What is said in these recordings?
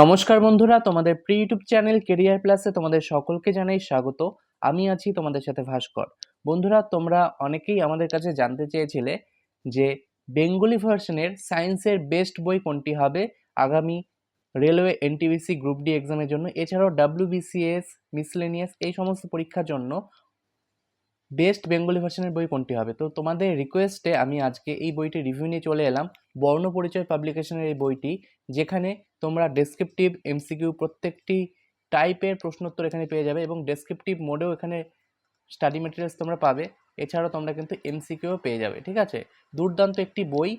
নমস্কার বন্ধুরা, তোমাদের প্রি ইউটিউব চ্যানেল কেরিয়ার প্লাসে তোমাদের সকলকে জানাই স্বাগত। আমি আছি তোমাদের সাথে ভাস্কর। বন্ধুরা, তোমরা অনেকেই আমাদের কাছে জানতে চেয়েছিলে যে বেঙ্গলি ভার্সনের সায়েন্সের বেস্ট বই কোনটি হবে আগামী রেলওয়ে এনটিবিসি গ্রুপ ডি এক্সামের জন্য, এছাড়াও ডাব্লিউবিসিএস মিসলেনিয়াস এই সমস্ত পরীক্ষার জন্য। বেস্ট বেঙ্গলি ভার্সনের বই কোনটি হবে? তো তোমাদের রিকোয়েস্টে আমি আজকে এই বইটি রিভিউ নিয়ে চলে এলাম। বর্ণ পরিচয় পাবলিকেশনের এই বইটি, যেখানে তোমরা ডেসক্রিপটিভ এমসিকিউ প্রত্যেকটি টাইপের প্রশ্নোত্তর এখানে পেয়ে যাবে এবং ডেসক্রিপটিভ মোডেও এখানে স্টাডি মেটেরিয়ালস তোমরা পাবে। এছাড়াও তোমরা কিন্তু এমসিকিউও পেয়ে যাবে, ঠিক আছে? দুর্দান্ত একটি বই।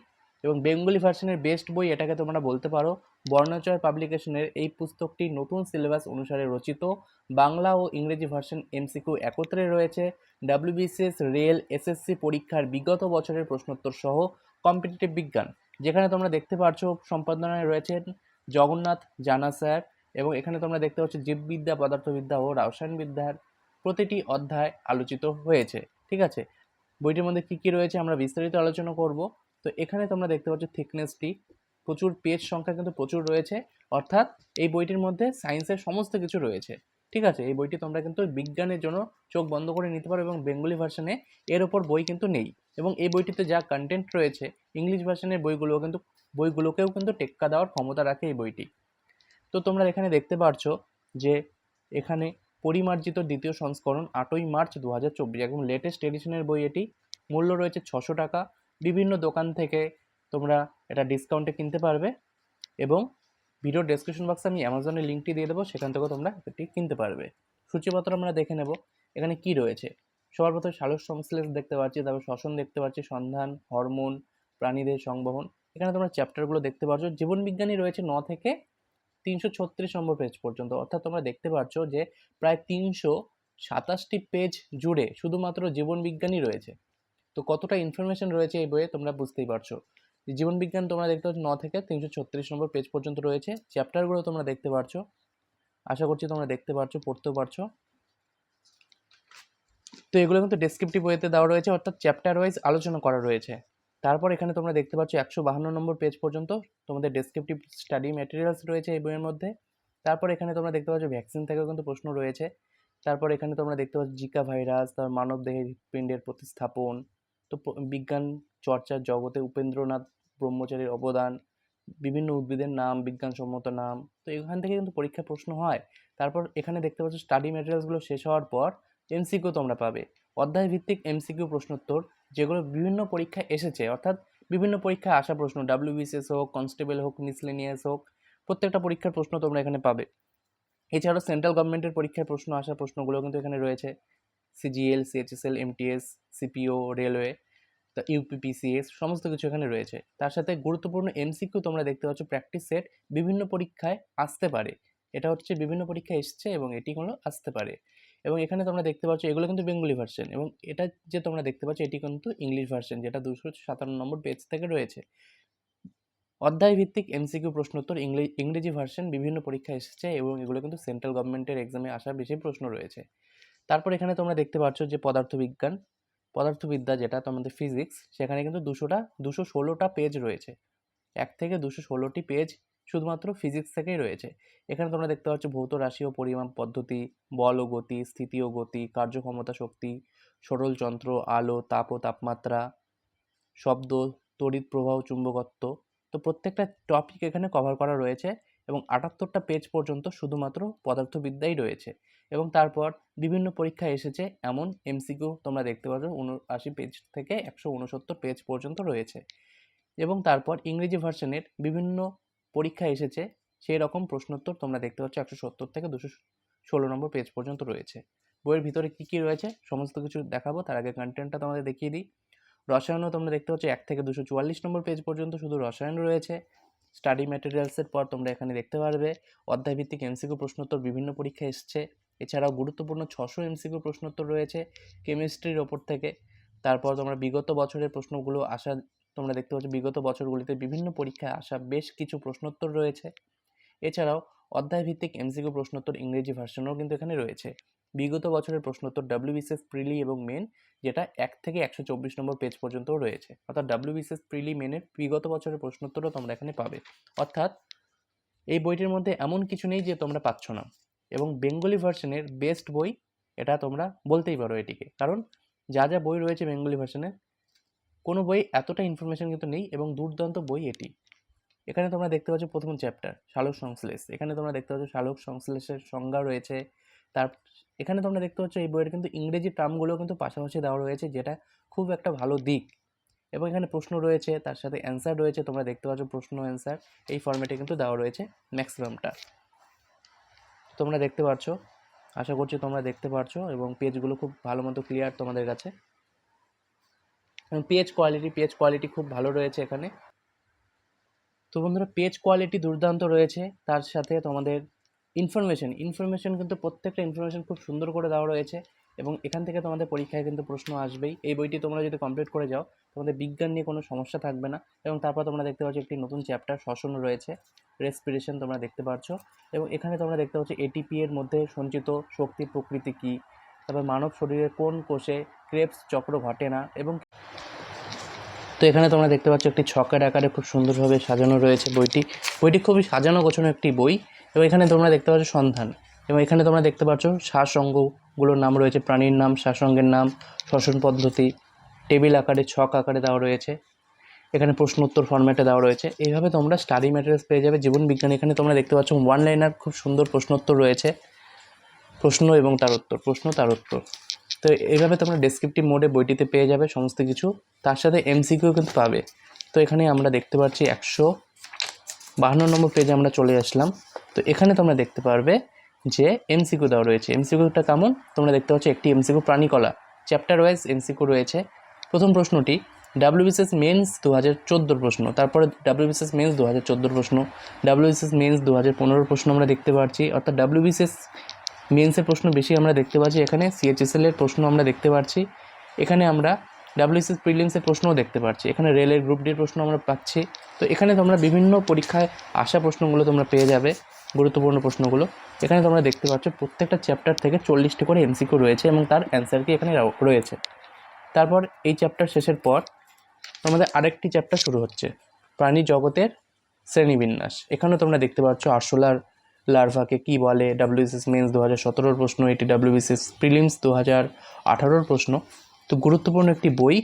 এবং বেঙ্গলি ভার্সনের বেস্ট বই এটাকে তোমরা বলতে পারো। বর্ণচয় পাবলিকেশনের এই পুস্তকটি নতুন সিলেবাস অনুসারে রচিত। বাংলা ও ইংরেজি ভার্সন এমসিকিউ একত্রে রয়েছে। ডাব্লিউবিসিএস রেল এসএসসি পরীক্ষার বিগত বছরের প্রশ্নোত্তর সহ কম্পিটিটিভ বিজ্ঞান, যেখানে তোমরা দেখতে পাচ্ছ সম্পাদনায় রয়েছেন জগন্নাথ জানা স্যার এবং এখানে তোমরা দেখতে পাচ্ছ জীববিদ্যা, পদার্থবিদ্যা ও রসায়নবিদ্যার প্রতিটি অধ্যায় আলোচিত হয়েছে। ঠিক আছে? বইটির মধ্যে কী কী রয়েছে আমরা বিস্তারিত আলোচনা করব। তো এখানে তোমরা দেখতে পাচ্ছ থিকনেসটি প্রচুর পেজ সংখ্যা কিন্তু প্রচুর রয়েছে। অর্থাৎ এই বইটির মধ্যে সায়েন্সের সমস্ত কিছু রয়েছে। ঠিক আছে? এই বইটি তোমরা কিন্তু বিজ্ঞানের জন্য চোখ বন্ধ করে নিতে পারো এবং বেঙ্গলি ভার্সনে এর ওপর বই কিন্তু নেই। এবং এই বইটিতে যা কন্টেন্ট রয়েছে, ইংলিশ ভার্সনের বইগুলো কিন্তু, বইগুলোকেও কিন্তু টেক্কা দেওয়ার ক্ষমতা রাখে এই বইটি। তো তোমরা এখানে দেখতে পারছ যে এখানে পরিমার্জিত দ্বিতীয় সংস্করণ আটই মার্চ দু হাজার চব্বিশ। একদম লেটেস্ট এডিশনের বই এটি। মূল্য রয়েছে ছশো টাকা। বিভিন্ন দোকান থেকে তোমরা এটা ডিসকাউন্টে কিনতে পারবে এবং ভিডিও ডেসক্রিপশন বক্সে আমি অ্যামাজনের লিঙ্কটি দিয়ে দেবো, সেখান থেকেও তোমরা এটি কিনতে পারবে। সূচিপত্র আমরা দেখে নেব, এখানে কি রয়েছে? সবার প্রথমে সালোক সংশ্লেষ দেখতে পাচ্ছি, তারপর শ্বসন দেখতে পাচ্ছি, সন্ধান, হরমোন, প্রাণীদের সংবহন। এখানে তোমরা চ্যাপ্টারগুলো দেখতে পাচ্ছ জীবনবিজ্ঞানী রয়েছে ন থেকে তিনশো ছত্রিশ নম্বর পেজ পর্যন্ত। অর্থাৎ তোমরা দেখতে পাচ্ছ যে প্রায় তিনশো সাতাশটি পেজ জুড়ে শুধুমাত্র জীবনবিজ্ঞানই রয়েছে। তো কতটা ইনফরমেশন রয়েছে এই বইয়ে তোমরা বুঝতেই পারছ। জীবনবিজ্ঞান তোমরা দেখতে পাচ্ছ ন থেকে তিনশো ছত্রিশ নম্বর পেজ পর্যন্ত রয়েছে। চ্যাপ্টারগুলো তোমরা দেখতে পারছ। আশা করছি তোমরা দেখতে পারছ, পড়তেও পারছ। তো এগুলো কিন্তু ডেসক্রিপটিভ ওয়েতে দেওয়া রয়েছে, অর্থাৎ চ্যাপ্টার ওয়াইজ আলোচনা করা রয়েছে। তারপর এখানে তোমরা দেখতে পাচ্ছ একশো বাহান্ন নম্বর পেজ পর্যন্ত তোমাদের ডেসক্রিপটিভ স্টাডি ম্যাটেরিয়ালস রয়েছে এই বইয়ের মধ্যে। তারপর এখানে তোমরা দেখতে পাচ্ছ ভ্যাকসিন থেকেও কিন্তু প্রশ্ন রয়েছে। তারপর এখানে তোমরা দেখতে পাচ্ছ জিকা ভাইরাস তার মানব দেহের হৃৎপিণ্ডের প্রতিস্থাপন তো বিজ্ঞান চর্চার জগতে উপেন্দ্রনাথ ব্রহ্মচারীর অবদান, বিভিন্ন উদ্ভিদের নাম, বিজ্ঞানসম্মত নাম, তো এখান থেকে কিন্তু পরীক্ষা প্রশ্ন হয়। তারপর এখানে দেখতে পাচ্ছ স্টাডি ম্যাটেরিয়ালসগুলো শেষ হওয়ার পর এমসিকিউ তোমরা পাবে। অধ্যায় ভিত্তিক এমসিকিউ প্রশ্নোত্তর, যেগুলো বিভিন্ন পরীক্ষায় এসেছে, অর্থাৎ বিভিন্ন পরীক্ষায় আসা প্রশ্ন ডাব্লিউবিসিএস হোক কনস্টেবল হোক মিসলেনিয়াস হোক, প্রত্যেকটা পরীক্ষার প্রশ্ন তোমরা এখানে পাবে। এছাড়াও সেন্ট্রাল গভর্নমেন্টের পরীক্ষায় প্রশ্ন আসা প্রশ্নগুলো কিন্তু এখানে রয়েছে। CGL CHSL MTS CPO railway তা ইউপিপিসিএস সমস্ত কিছু এখানে রয়েছে। তার সাথে গুরুত্বপূর্ণ এমসিকিউ তোমরা দেখতে পাচ্ছ প্র্যাকটিস সেট বিভিন্ন পরীক্ষায় আসতে পারে। এটা হচ্ছে বিভিন্ন পরীক্ষায় এসছে এবং এটি কোনো আসতে পারে। এবং এখানে তোমরা দেখতে পাচ্ছ, এগুলো কিন্তু বেঙ্গলি ভার্সন এবং এটা যে তোমরা দেখতে পাচ্ছ, এটি কিন্তু ইংলিশ ভার্সন যেটা দুশো সাতান্ন নম্বর পেজ থেকে রয়েছে। অধ্যায় ভিত্তিক এমসিকিউ প্রশ্নোত্তর ইংরেজি ভার্সন বিভিন্ন পরীক্ষা এসেছে এবং এগুলো কিন্তু সেন্ট্রাল গভর্নমেন্টের এক্সামে আসা বেশি প্রশ্ন রয়েছে। তারপর এখানে তোমরা দেখতে পাচ্ছ যে পদার্থবিজ্ঞান পদার্থবিদ্যা যেটা তোমাদের ফিজিক্স সেখানে কিন্তু দুশোটা, দুশো ষোলোটা পেজ রয়েছে। এক থেকে দুশো ষোলোটি পেজ শুধুমাত্র ফিজিক্স থেকেই রয়েছে। এখানে তোমরা দেখতে পাচ্ছ ভৌত রাশি ও পরিমাপ পদ্ধতি, বল ও গতি, স্থিতি ও গতি, কার্যক্ষমতা শক্তি, সরল যন্ত্র, আলো, তাপ ও তাপমাত্রা, শব্দ, তড়িৎ প্রবাহ, চুম্বকত্ব। তো প্রত্যেকটা টপিক এখানে কভার করা রয়েছে এবং আটাত্তরটা পেজ পর্যন্ত শুধুমাত্র পদার্থবিদ্যাই রয়েছে। এবং তারপর বিভিন্ন পরীক্ষায় এসেছে এমন এমসিকিউ তোমরা দেখতে পাচ্ছ উনআশি পেজ থেকে একশো উনসত্তর পেজ পর্যন্ত রয়েছে। এবং তারপর ইংরেজি ভার্সনের বিভিন্ন পরীক্ষা এসেছে সেই রকম প্রশ্নোত্তর তোমরা দেখতে পাচ্ছ একশো সত্তর থেকে দুশো ষোলো নম্বর পেজ পর্যন্ত রয়েছে। বইয়ের ভিতরে কী কী রয়েছে সমস্ত কিছু দেখাবো, তার আগে কন্টেন্টটা তোমাদের দেখিয়ে দিই। রসায়নও তোমরা দেখতে পাচ্ছ এক থেকে দুশো চুয়াল্লিশ নম্বর পেজ পর্যন্ত শুধু রসায়ন রয়েছে। স্টাডি ম্যাটেরিয়ালসের পর তোমরা এখানে দেখতে পারবে। অধ্যায়ভিত্তিক এমসিকিউ প্রশ্নোত্তর বিভিন্ন পরীক্ষা এসছে। এছাড়াও গুরুত্বপূর্ণ ছশো এমসিকিউ প্রশ্নোত্তর রয়েছে কেমিস্ট্রির ওপর থেকে। তারপর তোমরা বিগত বছরের প্রশ্নগুলো আসা, তোমরা দেখতে পাচ্ছ বিগত বছরগুলিতে বিভিন্ন পরীক্ষায় আসা বেশ কিছু প্রশ্নোত্তর রয়েছে। এছাড়াও অধ্যায়ভিত্তিক এমসিকিউ প্রশ্নোত্তর ইংরেজি ভার্সনও কিন্তু এখানে রয়েছে। বিগত বছরের প্রশ্নোত্তর ডাব্লিউবিসিএস প্রিলি এবং মেন, যেটা এক থেকে একশো চব্বিশ নম্বর পেজ পর্যন্তও রয়েছে। অর্থাৎ ডাব্লিউবিসিএস প্রিলি, মেনের বিগত বছরের প্রশ্নোত্তরও তোমরা এখানে পাবে। অর্থাৎ এই বইটির মধ্যে এমন কিছু নেই যে তোমরা পাচ্ছ না। এবং বেঙ্গলি ভার্সনের বেস্ট বই এটা তোমরা বলতেই পারো এটিকে। কারণ যা যা বই রয়েছে বেঙ্গলি ভার্সনে কোনো বই এতটা ইনফরমেশন কিন্তু নেই এবং দুর্দান্ত বই এটি। এখানে তোমরা দেখতে পাচ্ছ প্রথম চ্যাপ্টার শালক সংশ্লেষ। এখানে তোমরা দেখতে পাচ্ছ শালক সংশ্লেষের সংজ্ঞা রয়েছে। তার এখানে তোমরা দেখতে পাচ্ছ এই বইয়ের কিন্তু ইংরেজি টার্মগুলো কিন্তু পাশাপাশি দেওয়া রয়েছে, যেটা খুব একটা ভালো দিক। এবং এখানে প্রশ্ন রয়েছে, তার সাথে অ্যান্সার রয়েছে, তোমরা দেখতে পাচ্ছ প্রশ্ন অ্যান্সার এই ফর্মেটে কিন্তু দেওয়া রয়েছে ম্যাক্সিমামটা তোমরা দেখতে পাচ্ছ আশা করছি তোমরা দেখতে পারছ এবং পেজগুলো খুব ভালো মতো ক্লিয়ার তোমাদের কাছে। এবং পেজ কোয়ালিটি পেজ কোয়ালিটি খুব ভালো রয়েছে এখানে। তো বন্ধুরা পেজ কোয়ালিটি দুর্দান্ত রয়েছে। তার সাথে তোমাদের ইনফরমেশন ইনফরমেশন কিন্তু প্রত্যেকটা ইনফরমেশন খুব সুন্দর করে দেওয়া রয়েছে। এবং এখান থেকে তোমাদের পরীক্ষায় কিন্তু প্রশ্ন আসবেই। এই বইটি তোমরা যদি কমপ্লিট করে যাও, তোমাদের বিজ্ঞান নিয়ে কোনো সমস্যা থাকবে না এবং তারপর তোমরা দেখতে পাচ্ছ একটি নতুন চ্যাপ্টার শ্বসন রয়েছে। রেসপিরেশন তোমরা দেখতে পাচ্ছ এবং এখানে তোমরা দেখতে পাচ্ছ এটিপি এর মধ্যে সঞ্চিত শক্তির প্রকৃতি কী? তারপর মানব শরীরের কোন কোষে ক্রেপস চক্র ঘটে না এবং তো এখানে তোমরা দেখতে পাচ্ছ একটি ছকের আকারে খুব সুন্দরভাবে সাজানো রয়েছে বইটি। বইটি খুবই সাজানো গোছানো একটি বই এবং এখানে তোমরা দেখতে পাচ্ছ সন্ধান এবং এখানে তোমরা দেখতে পাচ্ছ শ্বাসঅঙ্গগুলোর নাম রয়েছে প্রাণীর নাম শ্বাসঅঙ্গের নাম শ্বসন পদ্ধতি, টেবিল আকারে, ছক আকারে দেওয়া রয়েছে। এখানে প্রশ্ন উত্তর ফরম্যাটে দেওয়া রয়েছে। এইভাবে তোমরা স্টাডি ম্যাটেরিয়ালস পেয়ে যাবে। জীবন বিজ্ঞান এখানে তোমরা দেখতে পাচ্ছ ওয়ান লাইনার খুব সুন্দর প্রশ্নোত্তর রয়েছে। প্রশ্ন এবং তার উত্তর, প্রশ্ন, তার উত্তর। তো এইভাবে তোমরা ডেসক্রিপটিভ মোডে বইটিতে পেয়ে যাবে সমস্ত কিছু। তার সাথে এমসিকিউ কিন্তু পাবে। তো এখানে আমরা দেখতে পাচ্ছি একশো বাহান্ন নম্বর পেজে আমরা চলে আসলাম। তো এখানে তোমরা দেখতে পারবে যে এমসিকিউ দেওয়া রয়েছে। এমসিকিউটা কেমন? তোমরা দেখতে পাচ্ছ একটি এমসিকিউ প্রাণীকলা চ্যাপ্টার ওয়াইজ এমসিকিউ রয়েছে। প্রথম প্রশ্নটি ডাব্লিউবিসিএস মেন্স দু হাজার চোদ্দোর প্রশ্ন। তারপরে ডাব্লিউবিসিএস মেন্স দু হাজার চোদ্দোর প্রশ্ন। ডাব্লিউবিসিএস মেন্স দু হাজার পনেরোর প্রশ্ন আমরা দেখতে পাচ্ছি অর্থাৎ ডাব্লিউবিসিএস মেন্সের প্রশ্ন বেশি আমরা দেখতে পাচ্ছি। এখানে সিএইচএসএল এর প্রশ্ন আমরা দেখতে পাচ্ছি। এখানে আমরা ডাব্লিউসিএস প্রিলিমসের প্রশ্নও দেখতে পাচ্ছি। এখানে রেলের গ্রুপ ডির প্রশ্ন আমরা পাচ্ছি। তো এখানে তোমরা বিভিন্ন পরীক্ষায় আসা প্রশ্নগুলো তোমরা পেয়ে যাবে। গুরুত্বপূর্ণ প্রশ্নগুলো। এখানে তোমরা দেখতে পাচ্ছ প্রত্যেকটা চ্যাপ্টার থেকে চল্লিশটি করে এমসিকিউ রয়েছে এবং তার অ্যান্সার কি এখানে রয়েছে। তারপর এই চ্যাপ্টার শেষের পর তোমাদের আরেকটি চ্যাপ্টার শুরু হচ্ছে। প্রাণী জগতের শ্রেণীবিন্যাস। এখানেও তোমরা দেখতে পাচ্ছ আরশোলার লার্ভাকে কী বলে ডাব্লিউবিসিএস মেন্স দু হাজার সতেরোর প্রশ্ন, এটি ডাব্লিউবিসিএস প্রিলিমস দু হাজার আঠারোর প্রশ্ন। তো গুরুত্বপূর্ণ একটি বই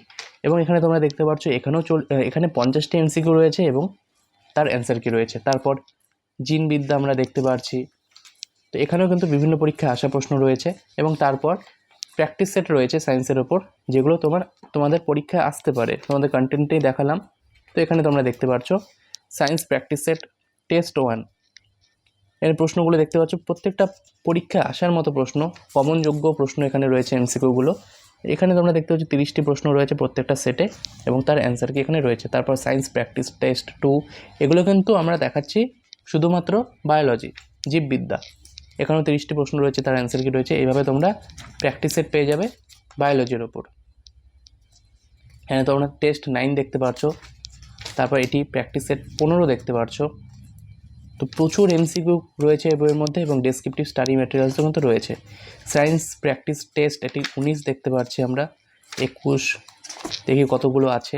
এবং এখানে তোমরা দেখতে পাচ্ছ এখানেও চল এখানে পঞ্চাশটি এমসিকিউ রয়েছে এবং তার অ্যান্সার কি রয়েছে। তারপর জিনবিদ্যা আমরা দেখতে পাচ্ছি তো এখানেও কিন্তু বিভিন্ন পরীক্ষায় আসা প্রশ্ন রয়েছে এবং তারপর প্র্যাকটিস সেট রয়েছে সায়েন্সের ওপর, যেগুলো তোমার, তোমাদের পরীক্ষায় আসতে পারে। তোমাদের কন্টেন্টেই দেখালাম। তো এখানে তোমরা দেখতে পাচ্ছ সায়েন্স প্র্যাকটিস সেট টেস্ট ওয়ানের প্রশ্নগুলো দেখতে পাচ্ছ, প্রত্যেকটা পরীক্ষায় আসার মতো প্রশ্ন, কমনযোগ্য প্রশ্ন এখানে রয়েছে এমসিকিউগুলো। এখানে তোমরা দেখতে পাচ্ছ তিরিশটি প্রশ্ন রয়েছে প্রত্যেকটা সেটে এবং তার অ্যান্সার কি এখানে রয়েছে। তারপর সায়েন্স প্র্যাকটিস টেস্ট টু এগুলো কিন্তু আমরা দেখাচ্ছি শুধুমাত্র বায়োলজি জীববিদ্যা। এখানেও তিরিশটি প্রশ্ন রয়েছে, তার অ্যান্সার কি রয়েছে? এইভাবে তোমরা প্র্যাকটিস সেট পেয়ে যাবে বায়োলজির ওপর এখানে তোমরা টেস্ট নাইন দেখতে পাচ্ছ তারপর এটি প্র্যাকটিস সেট পনেরো দেখতে পাচ্ছ তো প্রচুর এমসিকিউ রয়েছে এই বইয়ের মধ্যে এবং ডেসক্রিপটিভ স্টাডি ম্যাটেরিয়ালসও কিন্তু রয়েছে। সায়েন্স প্র্যাকটিস টেস্ট এটি উনিশ দেখতে পাচ্ছি আমরা, একুশ দেখি কতগুলো আছে।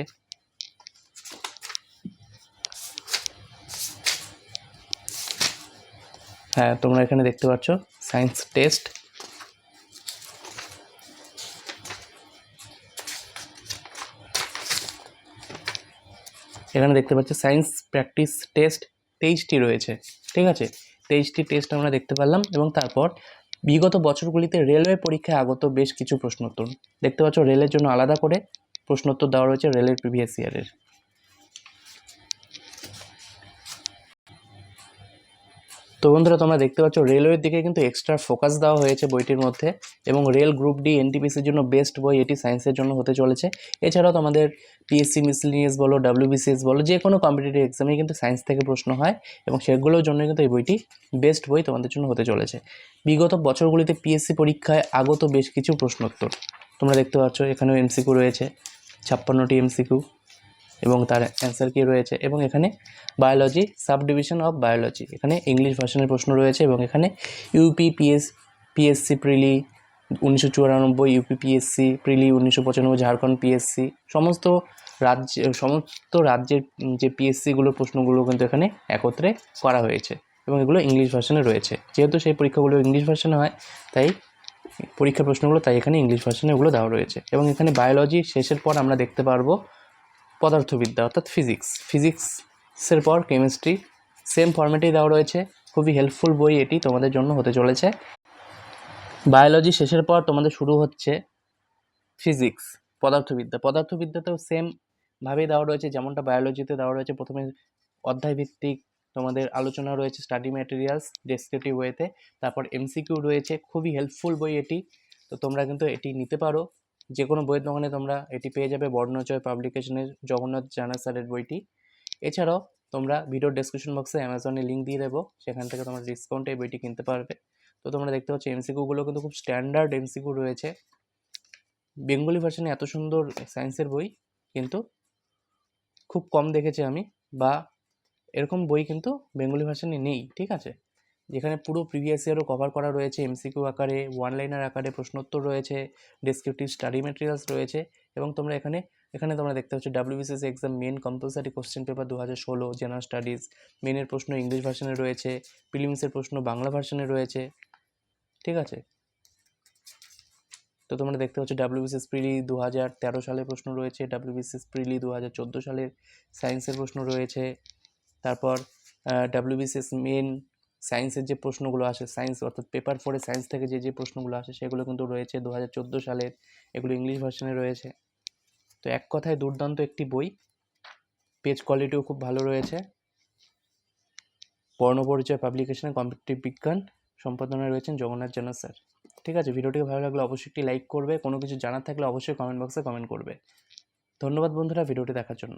হ্যাঁ তোমরা এখানে দেখতে পাচ্ছ সায়েন্স টেস্ট এখানে দেখতে পাচ্ছি সায়েন্স প্র্যাকটিস টেস্ট তেইশটি রয়েছে, ঠিক আছে? তেইশটি টেস্ট আমরা দেখতে পারলাম এবং তারপর বিগত বছরগুলিতে রেলওয়ে পরীক্ষায় আগত বেশ কিছু প্রশ্নোত্তর। দেখতে পাচ্ছ, রেলের জন্য আলাদা করে প্রশ্নোত্তর দেওয়া রয়েছে রেলের প্রিভিয়াস ইয়ারের তো বন্ধুরা, তোমরা দেখতে পাচ্ছ রেলওয়ের দিকে কিন্তু এক্সট্রা ফোকাস দেওয়া হয়েছে বইটির মধ্যে এবং রেল গ্রুপ ডি এনটিপিসির জন্য বেস্ট বই এটি সায়েন্সের জন্য হতে চলেছে। এছাড়াও তোমাদের পিএসসি মিসলিনিয়াস বলো ডাব্লিউবিসিএস বলো, যে কোনো কম্পিটিটিভ এক্সামে কিন্তু সায়েন্স থেকে প্রশ্ন হয় এবং সেগুলোর জন্য কিন্তু এই বইটি বেস্ট বই তোমাদের জন্য হতে চলেছে। বিগত বছরগুলিতে পিএসসি পরীক্ষায় আগত বেশ কিছু প্রশ্নোত্তর। তোমরা দেখতে পাচ্ছ, এখানেও এমসিকিউ রয়েছে, ছাপ্পান্নটি এমসিকিউ এবং তার অ্যান্সার কি রয়েছে? এবং এখানে biology sub division of biology এখানে ইংলিশ ভার্সনের প্রশ্ন রয়েছে এবং এখানে ইউপি পিএস পিএসসি প্রিলি উনিশশো চুরানব্বই ইউপি পিএসসি প্রিলি উনিশশো পঁচানব্বই ঝাড়খণ্ড পিএসসি সমস্ত রাজ্য, সমস্ত রাজ্যের যে পিএসসিগুলোর প্রশ্নগুলো কিন্তু এখানে একত্রে করা হয়েছে এবং এগুলো ইংলিশ ভার্সনে রয়েছে। যেহেতু সেই পরীক্ষাগুলো ইংলিশ ভার্সনে হয়, তাই পরীক্ষার প্রশ্নগুলো তাই এখানে ইংলিশ ভার্সনে ওগুলো দেওয়া রয়েছে। এবং এখানে বায়োলজি শেষের পর আমরা দেখতে পারব পদার্থবিদ্যা, অর্থাৎ ফিজিক্স ফিজিক্সের পর কেমিস্ট্রি সেম ফর্মেটেই দেওয়া রয়েছে। খুবই হেল্পফুল বই এটি তোমাদের জন্য হতে চলেছে। বায়োলজি শেষের পর তোমাদের শুরু হচ্ছে ফিজিক্স পদার্থবিদ্যা। পদার্থবিদ্যাতেও সেম ভাবেই দেওয়া রয়েছে, যেমনটা বায়োলজিতে দেওয়া রয়েছে। প্রথমে অধ্যায়ভিত্তিক তোমাদের আলোচনা রয়েছে স্টাডি ম্যাটেরিয়ালস ডেসক্রিপটিভ ওয়েতে তারপর এমসিকিউ রয়েছে। খুবই হেল্পফুল বই এটি। তো তোমরা কিন্তু এটি নিতে পারো। যে কোনো বইয়ের দোকানে তোমরা এটি পেয়ে যাবে বর্ণচয় পাবলিকেশনের জগন্নাথ জানা স্যারের বইটি। এছাড়াও তোমরা ভিডিওর ডেসক্রিপশন বক্সে অ্যামাজনে লিঙ্ক দিয়ে দেবো, সেখান থেকে তোমরা ডিসকাউন্টে এই বইটি কিনতে পারবে। তো তোমরা দেখতে পাচ্ছ এমসিকিউগুলো কিন্তু খুব স্ট্যান্ডার্ড এমসিকিউ রয়েছে। বেঙ্গলি ভার্সানে এত সুন্দর সায়েন্সের বই কিন্তু খুব কম দেখেছি আমি, বা এরকম বই কিন্তু বেঙ্গলি ভার্সানে নেই, ঠিক আছে? যেখানে পুরো প্রিভিয়াস ইয়ারও কভার করা রয়েছে এমসিকিউ আকারে ওয়ান লাইনার আকারে প্রশ্নোত্তর রয়েছে ডেসক্রিপটিভ স্টাডি ম্যাটেরিয়ালস রয়েছে এবং তোমরা এখানে এখানে তোমরা দেখতে পাচ্ছ WBCS exam main compulsory question paper দু হাজার ষোলো জেনারেল স্টাডিজ মেনের প্রশ্ন ইংলিশ ভার্সনে রয়েছে প্রিলিমসের প্রশ্ন বাংলা ভার্সনে রয়েছে, ঠিক আছে? তো তোমরা দেখতে পাচ্ছ ডাব্লিউবিসিএস প্রিলি দু হাজার তেরো সালের প্রশ্ন রয়েছে ডাব্লিউবিসিএস প্রিলি দু হাজার চোদ্দ সালের সায়েন্সের প্রশ্ন রয়েছে, তারপর ডাব্লিউবিসিএস মেন সায়েন্সের যে প্রশ্নগুলো আসে, সায়েন্স অর্থাৎ পেপার ফোরে সায়েন্স থেকে যে যে প্রশ্নগুলো আসে, সেগুলো কিন্তু রয়েছে দু হাজার চোদ্দ সালের এগুলো ইংলিশ ভার্সনে রয়েছে। তো এক কথায় দুর্দান্ত একটি বই। পেজ কোয়ালিটিও খুব ভালো রয়েছে। বর্ণপরিচয় পাবলিকেশনে কম্পিটিটিভ বিজ্ঞান সম্পাদনায় রয়েছেন জগন্নাথ জানা স্যার। ঠিক আছে, ভিডিওটিকে ভালো লাগলে অবশ্যই একটি লাইক করবে। কোনো কিছু জানার থাকলে অবশ্যই কমেন্ট বক্সে কমেন্ট করবে। ধন্যবাদ বন্ধুরা ভিডিওটি দেখার জন্য।